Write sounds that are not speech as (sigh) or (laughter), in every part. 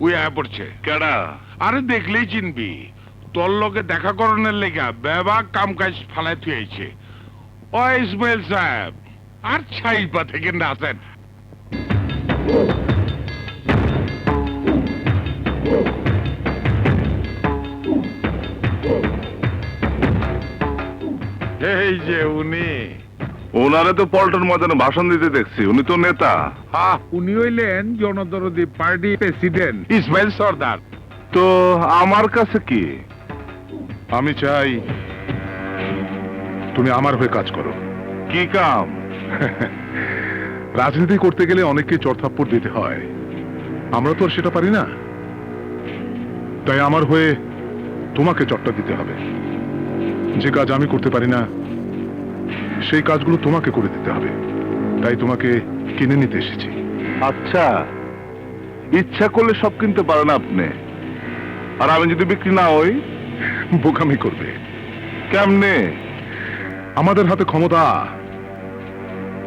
ওই আয়া পড়ছে। কেডা? আরে দেখলেই চিনবি। তোর লোকে দেখা করণের লেগা বেবা কাম কাজ ফালাই থুয়েছে। ও ইসমাইল সাহেব আর ছাইপা থেকে নাচেন এই যে উনি। ওনারে তো পল্টন ময়দানে ভাষণ দিতে দেখছি উনি তো নেতা। আহ উনি হইলেন জনদরদি পার্টি প্রেসিডেন্ট। ইসমাইল সর্দার। তো আমার কাছে কি? আমি চাই তুমি আমার হয়ে কাজ করো। কি কাম? (laughs) রাজনীতি করতে গেলে অনেককে চড়থাপ্পড় দিতে হয়। আমরা তো আর সেটা পারি না। তাই আমার হয়ে তোমাকে চট্টা দিতে হবে। যে কাজ আমি করতে পারি না সেই কাজগুলো তোমাকে করে দিতে হবে। তাই তোমাকে কিনে নিতে এসেছি। আচ্ছা। ইচ্ছা করলে সব কিনতে পারেন আপনি। আর আমি যদি বিক্রি না হই? বোকামি করবে। কেমনে? আমাদের হাতে ক্ষমতা।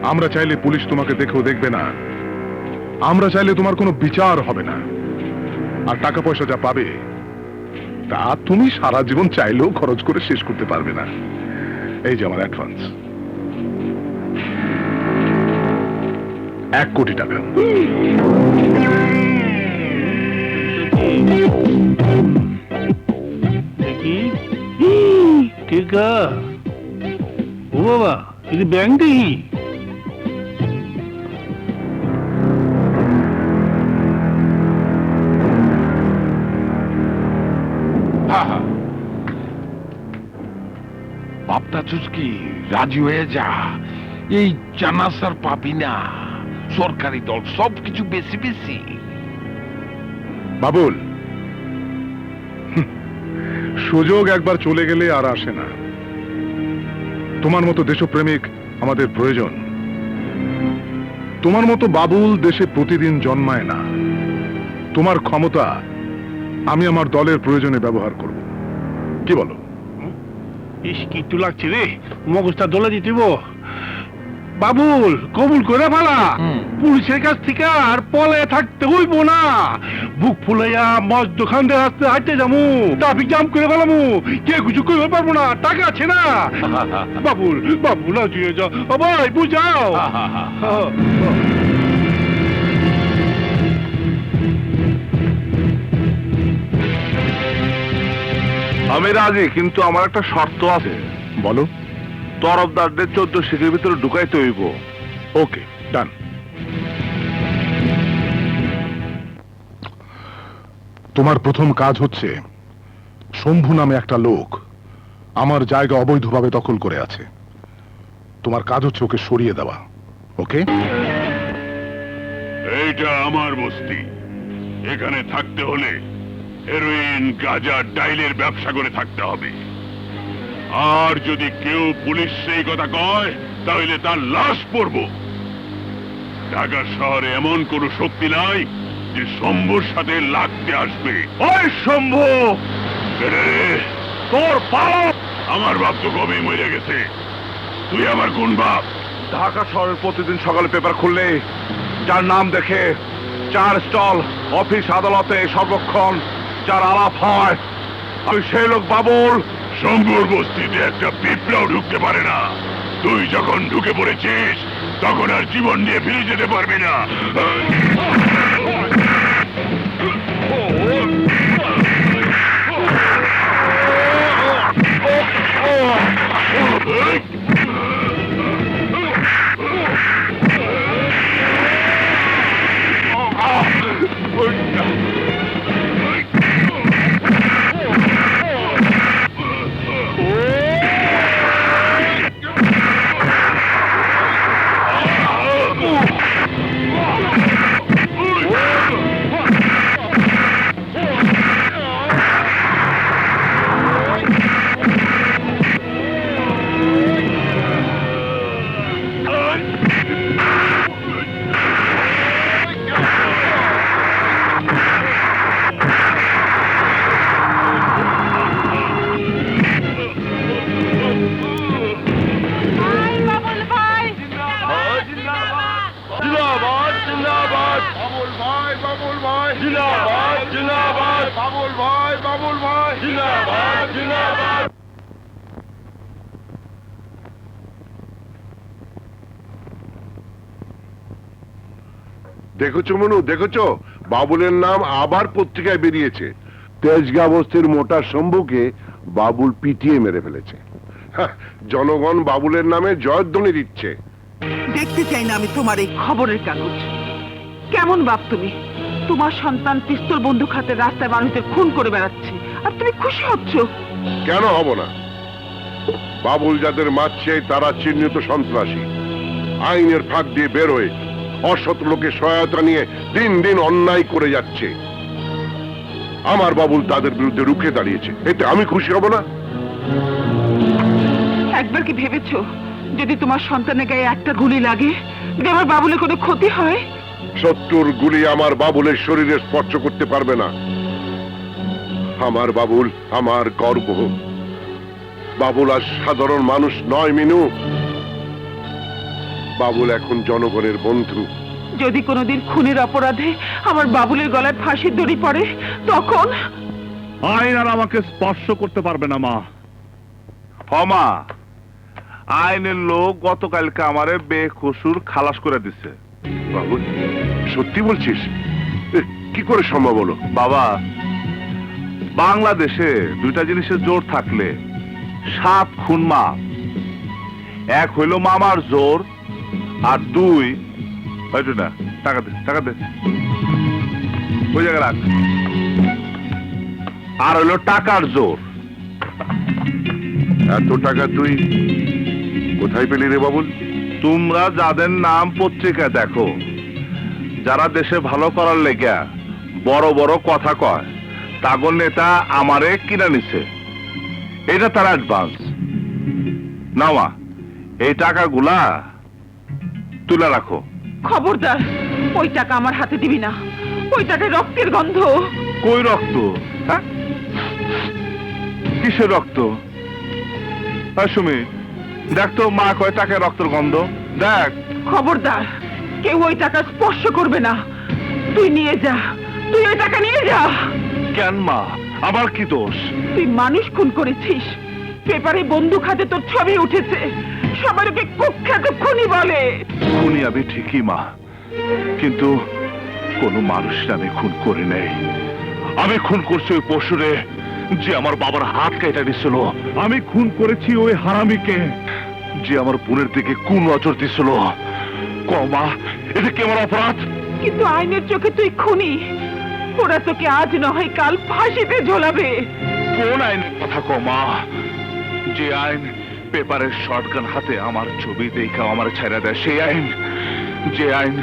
আমরা চাইলে পুলিশ তোমাকে দেখেও দেখবে না। আমরা চাইলে তোমার কোনো বিচার হবে না। আর টাকা পয়সা যা পাবে তা তুমি সারা জীবন চাইলেও খরচ করে শেষ করতে পারবে না। এই যে আমার অ্যাডভান্স এক কোটি টাকা। টিকা ও বাবা ఇది ব্যাংক বাপটা চুচকি রাজি হয়ে যা। এই জানাসার পাবি না। সরকারি দল সবকিছু বেশি বেশি। বাবুল সুযোগ একবার চলে গেলে আর আসে না। তোমার মতো দেশপ্রেমিক আমাদের প্রয়োজন। তোমার মতো বাবুল দেশে প্রতিদিন জন্মায় না। তোমার ক্ষমতা আমি আমার দলের প্রয়োজনে ব্যবহার করব। কি বলো? ইস কিট্টু লাগছে রে। মগজটা দোলা দিতেব বাবুল কবুল করে ফেলা। পুলিশের কাছ থেকে আর পলে থাকতে হইব না। বুক ফুলাইয়া মজ দোকান দিয়ে হাসতে হাঁটতে যাব ট্রাফিক জাম করে ফেলামু। কে কিছু করতে পারব না টাকা আছে না। (laughs) বাবুল বাবুল আজিয়ে যাও ভাই বুঝাও। (laughs) আমি রাজি কিন্তু আমার একটা শর্ত আছে। বলো। তরফদারদের চোদ্দ শিখের ভিতরে ঢুকাইতে হইব। ওকে ডান তোমার প্রথম কাজ হচ্ছে শম্ভু নামে একটা লোক আমার জায়গা অবৈধভাবে দখল করে আছে। তোমার কাজ হচ্ছে ওকে সরিয়ে দেওয়া ওকে এইটা আমার বস্তি। এখানে থাকতে হলে হেরোইন গাঁজা ডাইলের ব্যবসা করে থাকতে হবে। আর যদি কেউ পুলিশ সেই কথা কয়, তাহলে তার লাশ পড়ব। ঢাকা শহরে এমন কোন শক্তি নাই যে শম্ভুর সাথে লাগতে আসবে। ওই শম্ভু! তোর বাপ আমার বাপ তো কবে মরে গেছে। তুই আমার কোন বাপ? ঢাকা শহরের প্রতিদিন সকালে পেপার খুললে যার নাম দেখে চার স্টল, অফিস, আদালতে সর্বক্ষণ যার আলাপ হয়, আমি সেই লোক বাবুল। শঙ্কর বস্তিতে একটা পিঁপড়াও ঢুকতে পারে না তুই যখন ঢুকে পড়েছিস তখন আর জীবন নিয়ে ফিরে যেতে পারবি না Oh! দেখেছ মনু, দেখেছ? বাবুলের নাম আবার পত্রিকায় বেরিয়েছে। তেজগা বস্তির মোটা শম্ভুকে বাবুল পিটিয়ে মেরে ফেলেছে। জনগণ বাবুলের নামে জয়ধ্বনি দিচ্ছে। দেখতে চাই না আমি তোমার এই খবরের কাগজ। কেমন বাপ তুমি? তোমার সন্তান পিস্তল বন্দুক হাতে রাস্তায় মানুষদের খুন করে বেড়াচ্ছে। আর তুমি খুশি হচ্ছ? কেন হব না? বাবুল যাদের মারছে তারা চিহ্নিত সন্ত্রাসী। আইনের ফাঁক দিয়ে বেরোয় অসৎ লোকের সহায়তা নিয়ে দিন দিন অন্যায় করে যাচ্ছে। আমার বাবুল তাদের বিরুদ্ধে রুখে দাঁড়িয়েছে। এতে আমি খুশি হব না? একবার কি ভেবেছো যদি তোমার সন্তানের গায়ে একটা গুলি লাগে যদি আমার বাবুলের কোনো ক্ষতি হয়? শত্রুর গুলি আমার বাবুলের শরীরে স্পর্শ করতে পারবে না। আমার বাবুল আমার গর্ব। বাবুল আর সাধারণ মানুষ নয় মিনু। বাবুল এখন জনগণের বন্ধু। যদি কোনোদিন খুনের অপরাধে আমার বাবুলের গলায় ফাঁসির দড়ি পড়ে তখন? আইন আর আমাকে স্পর্শ করতে পারবে না মা। হমা আইনের লোক গতকালকে আমারে বেকসুর খালাস করে দিছে। বাবুল সত্যি বলছিস? এ, কি করে সম্ভব হলো? বাবা বাংলাদেশে দুইটা জিনিসের জোর থাকলে, সাত খুন মা এক হইল মামার জোর, আর দুই হয়তো না, টাকা দে টাকা দে। ওই রাখ। আর হইল টাকার জোর। এত টাকা তুই কোথায় পেলি রে বাবুল? তোমরা যাদের নাম পত্রিকা দেখো, যারা দেশে ভালো করার লেগা বড় বড় কথা কয়। তাগর নেতা আমারে কিনা নিছে। এটা তার অ্যাডভান্স নাওয়া এই টাকাগুলা তুলে রাখো। খবরদার ওই টাকা আমার হাতে দিবি না। ওই টাকায় রক্তের গন্ধ। কই রক্ত? হ্যাঁ? কিসের রক্ত? হ্যাঁ সুমি দেখ তো মা কয় টাকায় রক্তের গন্ধ। দেখ। খবরদার কেউ ওই টাকা স্পর্শ করবে না। তুই নিয়ে যা তুই ওই টাকা নিয়ে যা। কেন মা আমার কি দোষ? তুই মানুষ খুন করেছিস। পেপারে বন্দুক হাতে তোর ছবি উঠেছে। সবার ওকে কুখ্যাত খুনি বলে। খুনি আমি ঠিকই মা কিন্তু কোনো মানুষ আমি খুন করি নাই। আমি খুন করছি ওই পশুরে যে আমার বাবার হাত কেটে দিছিল। আমি খুন করেছি ওই হারামিকে যে আমার বোনের দিকে কোন নজর দিছিল। কমা এটা কি আমার অপরাধ? কিন্তু আইনের চোখে তুই খুনি। ওরা তোকে আজ নয় কাল ফাঁসিতে ঝোলাবে। কোন আইনের কথা কমা যে আইন পেপারের শর্টগান হাতে আমার ছবি দেখে আমার ছেড়ে দেয় সেই আইন। যে আইন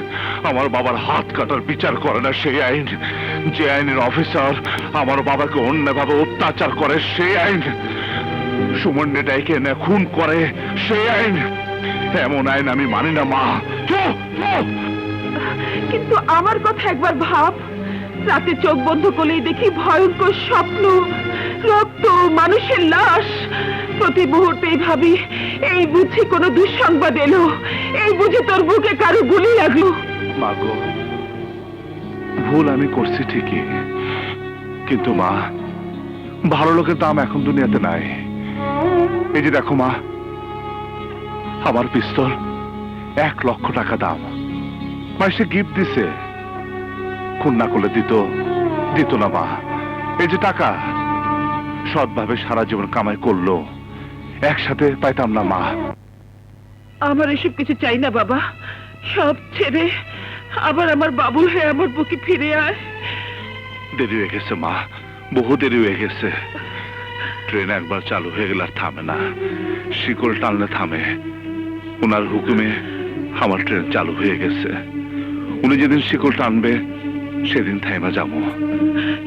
আমার বাবার হাত কাটার বিচার করে না সেই আইন। যে আইনের অফিসার আমার বাবাকে অন্যভাবে অত্যাচার করে সেই আইন। সুমন্ডে ডাইকে এনে খুন করে সেই আইন। এমন আইন আমি মানি না মা। কিন্তু আমার কথা একবার ভাব। রাতে চোখ বন্ধ করলেই দেখি ভয়ঙ্কর স্বপ্ন, রক্ত, মানুষের লাশ। প্রতি মুহূর্তেই ভাবি, এই বুঝি কোনো দুঃসংবাদ এলো, এই বুঝি তোর বুকে কারও গুলি লাগল। মাগো ভুল আমি করছি ঠিকই। কিন্তু মা, ভালো লোকের দাম এখন দুনিয়াতে নাই। এই যে দেখো মা, আমার পিস্তল, এক লক্ষ টাকা দাম। মা সে গিফট দিছে। খুন না করলে দিত দিত না মা। এই যে টাকা সৎভাবে সারা জীবন কামাই করল। একসাথে পাইতাম না মা। আমার এসব কিছু চাই না বাবা। সব ছেড়ে আবার আমার বাবুল হয়ে আমার বুকে ফিরে আয়। দেরি হয়ে গেছে মা। বহু দেরি হয়ে গেছে। ট্রেন একবার চালু হয়ে গেলে আর থামে না। শিকল টানলে থামে। ওনার হুকুমে আমার ট্রেন চালু হয়ে গেছে। উনি যেদিন শিকল টানবে সেদিন থাইমা যাব।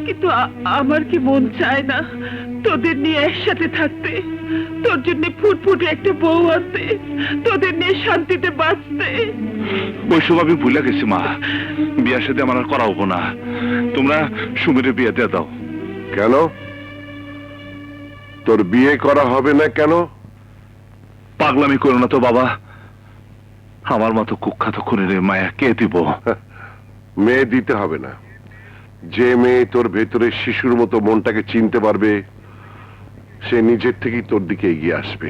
কিন্তু আমার কি মন চায় না তোদের নিয়ে একসাথে থাকতে? তোর জন্য ফুটফুটে একটা বউ আনতে তোদের নিয়ে শান্তিতে বাঁচতে। ওইসব আমি ভুলে গেছি মা। বিয়ার সাথে আমার আর করা হব না। তোমরা সুমিরে বিয়ে দিয়ে দাও। কেন? তোর বিয়ে করা হবে না কেন? পাগলামি করো না তো বাবা। আমার মতো কুখ্যাত খুনের মায়া কে দিব? মেয়ে দিতে হবে না। যে মেয়ে তোর ভেতরে শিশুর মতো মনটাকে চিনতে পারবে, সে নিজের থেকেই তোর দিকে এগিয়ে আসবে।